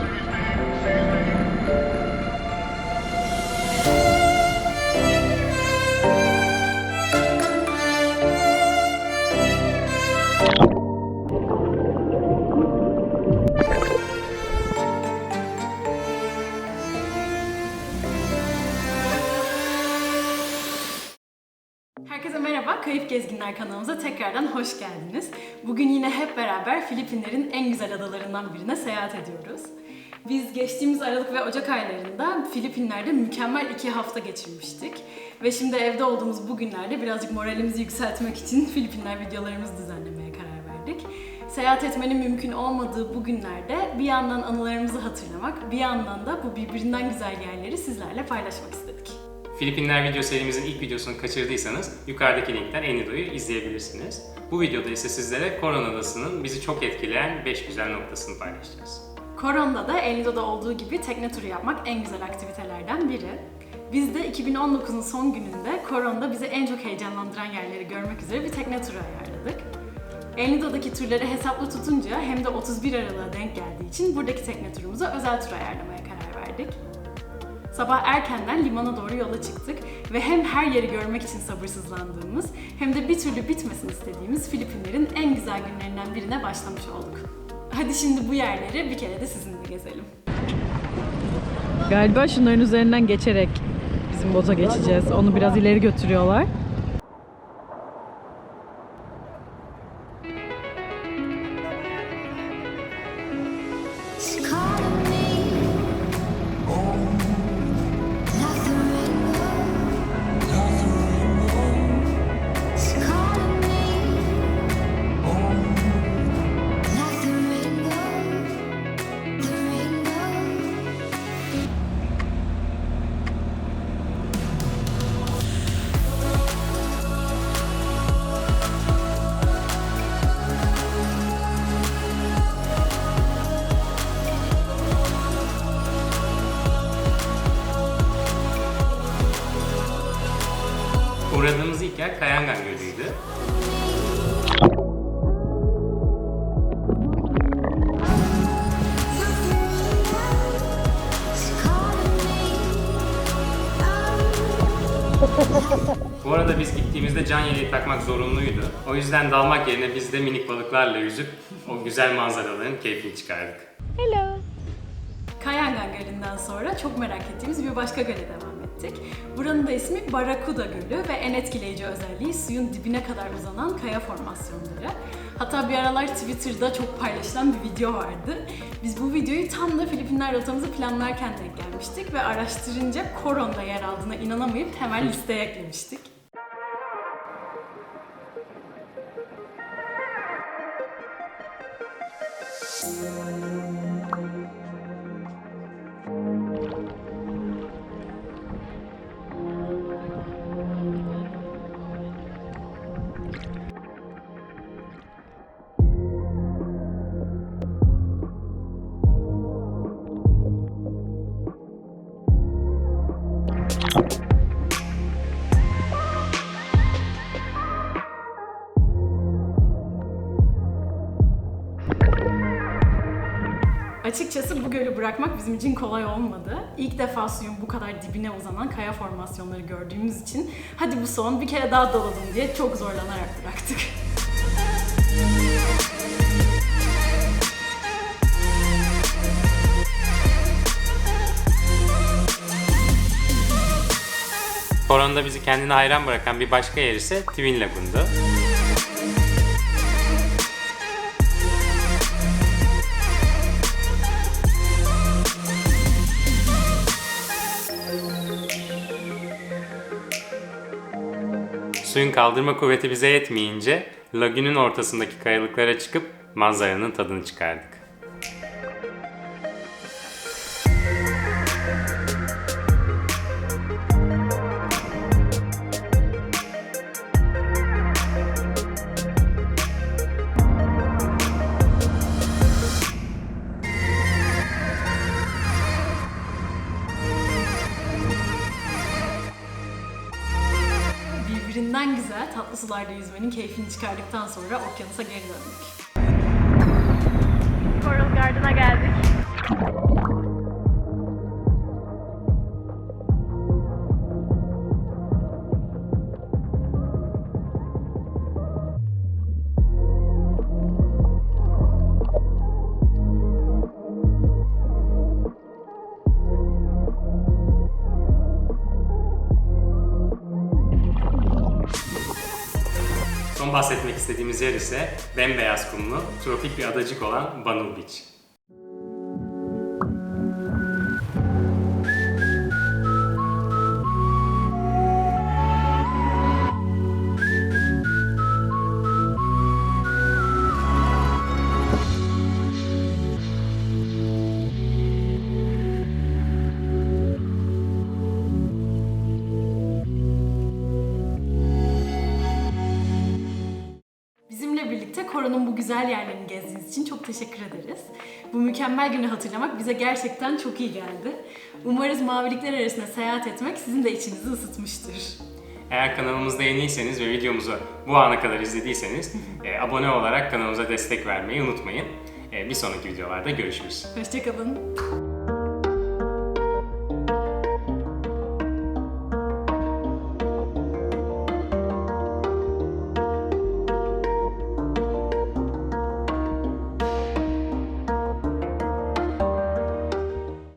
Save me, save me. Merhaba, Kayıp Gezginler kanalımıza tekrardan hoş geldiniz. Bugün yine hep beraber Filipinlerin en güzel adalarından birine seyahat ediyoruz. Biz geçtiğimiz Aralık ve Ocak aylarında Filipinler'de mükemmel iki hafta geçirmiştik. Ve şimdi evde olduğumuz bu günlerde birazcık moralimizi yükseltmek için Filipinler videolarımızı düzenlemeye karar verdik. Seyahat etmenin mümkün olmadığı bu günlerde bir yandan anılarımızı hatırlamak, bir yandan da bu birbirinden güzel yerleri sizlerle paylaşmak istedik. Filipinler video serimizin ilk videosunu kaçırdıysanız yukarıdaki linkten Enido'yu izleyebilirsiniz. Bu videoda ise sizlere Koron Adası'nın bizi çok etkileyen 5 güzel noktasını paylaşacağız. Koron'da da Elido'da olduğu gibi tekne turu yapmak en güzel aktivitelerden biri. Biz de 2019'un son gününde Koron'da bizi en çok heyecanlandıran yerleri görmek üzere bir tekne turu ayarladık. Elido'daki turları hesaplı tutunca hem de 31 Aralık'a denk geldiği için buradaki tekne turumuza özel tur ayarlamaya karar verdik. Sabah erkenden limana doğru yola çıktık ve hem her yeri görmek için sabırsızlandığımız hem de bir türlü bitmesin istediğimiz Filipinlerin en güzel günlerinden birine başlamış olduk. Hadi şimdi bu yerleri bir kere de sizinle gezelim. Galiba şunların üzerinden geçerek bizim bota geçeceğiz. Onu biraz ileri götürüyorlar. Bu arada biz gittiğimizde can yeleği takmak zorunluydu. O yüzden dalmak yerine biz de minik balıklarla yüzüp o güzel manzaraların keyfini çıkardık. Kayangan Gölü'nden sonra çok merak ettiğimiz bir başka göle devam ettik. Buranın da ismi Barakuda Gölü ve en etkileyici özelliği suyun dibine kadar uzanan kaya formasyonları. Hatta bir aralar Twitter'da çok paylaşılan bir video vardı. Biz bu videoyu tam da Filipinler rotamızı planlarken denk gelmiştik ve araştırınca Coron'da yer aldığına inanamayıp hemen listeye eklemiştik. Açıkçası bu gölü bırakmak bizim için kolay olmadı. İlk defa suyun bu kadar dibine uzanan kaya formasyonları gördüğümüz için hadi bu son bir kere daha dalalım diye çok zorlanarak bıraktık. Koron'da bizi kendine hayran bırakan bir başka yer ise Twin Lagoon'du. Suyun kaldırma kuvveti bize yetmeyince lagünün ortasındaki kayalıklara çıkıp manzaranın tadını çıkardık. Güzel tatlı sularda yüzmenin keyfini çıkardıktan sonra okyanusa geri döndük. Coral Garden'a geldik. Bahsetmek istediğimiz yer ise bembeyaz kumlu, tropik bir adacık olan Banul Beach. Bizimle birlikte Koron'un bu güzel yerlerini gezdiğiniz için çok teşekkür ederiz. Bu mükemmel günü hatırlamak bize gerçekten çok iyi geldi. Umarız mavilikler arasında seyahat etmek sizin de içinizi ısıtmıştır. Eğer kanalımızda yeniyseniz ve videomuzu bu ana kadar izlediyseniz e, abone olarak kanalımıza destek vermeyi unutmayın. E, bir sonraki videolarda görüşürüz. Hoşçakalın.